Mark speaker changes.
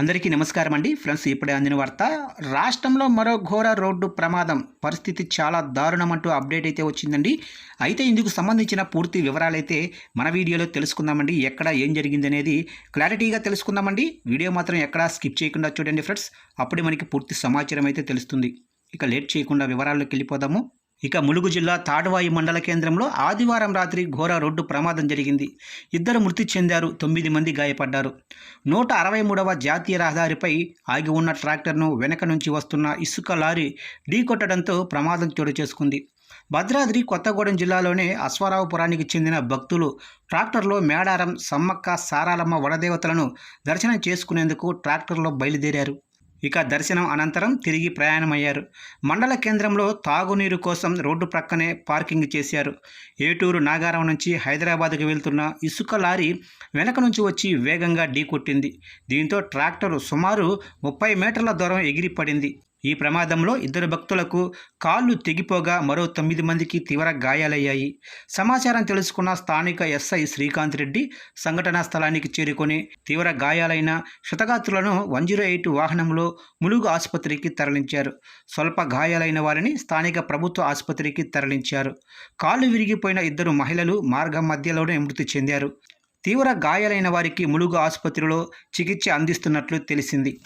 Speaker 1: అందరికీ నమస్కారం అండి. ఫ్రెండ్స్ ఇప్పుడే అందిన వార్త రాష్ట్రంలో మరో ఘోర రోడ్డు ప్రమాదం. పరిస్థితి చాలా దారుణం అంటూ అప్డేట్ అయితే వచ్చిందండి. అయితే ఇందుకు సంబంధించిన పూర్తి వివరాలైతే మన వీడియోలో తెలుసుకుందామండి. ఎక్కడ ఏం జరిగింది అనేది క్లారిటీగా తెలుసుకుందామండి. వీడియో మాత్రం ఎక్కడా స్కిప్ చేయకుండా చూడండి ఫ్రెండ్స్. అప్పుడే మనకి పూర్తి సమాచారం అయితే తెలుస్తుంది. ఇక లేట్ చేయకుండా వివరాల్లోకి వెళ్ళిపోదాము. ఇక ములుగు జిల్లా తాడవాయి మండల కేంద్రంలో ఆదివారం రాత్రి ఘోర రోడ్డు ప్రమాదం జరిగింది. ఇద్దరు మృతి చెందారు తొమ్మిది మంది గాయపడ్డారు. నూట అరవై మూడవ జాతీయ రహదారిపై ఆగి ఉన్న ట్రాక్టర్ను వెనక నుంచి వస్తున్న ఇసుక లారీ ఢీకొట్టడంతో ప్రమాదం చోటు చేసుకుంది. భద్రాద్రి కొత్తగూడెం జిల్లాలోనే అశ్వారావుపురానికి చెందిన భక్తులు ట్రాక్టర్లో మేడారం సమ్మక్క సారాలమ్మ వడదేవతలను దర్శనం చేసుకునేందుకు ట్రాక్టర్లో బయలుదేరారు. ఇక దర్శనం అనంతరం తిరిగి ప్రయాణమయ్యారు. మండల కేంద్రంలో తాగునీరు కోసం రోడ్డు ప్రక్కనే పార్కింగ్ చేశారు. ఏటూరు నాగారం నుంచి హైదరాబాద్కు వెళ్తున్న ఇసుక లారీ వెనక నుంచి వచ్చి వేగంగా ఢీకొట్టింది దీంతో ట్రాక్టర్ సుమారు ముప్పై మీటర్ల దూరం ఎగిరి పడింది ఈ ప్రమాదంలో ఇద్దరు భక్తులకు కాళ్ళు తెగిపోగా మరో తొమ్మిది మందికి తీవ్ర గాయాలయ్యాయి. సమాచారం తెలుసుకున్న స్థానిక ఎస్ఐ శ్రీకాంత్ రెడ్డి సంఘటనా స్థలానికి చేరుకొని తీవ్ర గాయాలైన క్షతగాత్రులను వన్ జీరో ఎయిట్ వాహనంలో ములుగు ఆసుపత్రికి తరలించారు. స్వల్ప గాయాలైన వారిని స్థానిక ప్రభుత్వ ఆసుపత్రికి తరలించారు. కాళ్ళు విరిగిపోయిన ఇద్దరు మహిళలు మార్గం మధ్యలోనే మృతి చెందారు. తీవ్ర గాయాలైన వారికి ములుగు ఆసుపత్రిలో చికిత్స అందిస్తున్నట్లు తెలిసింది.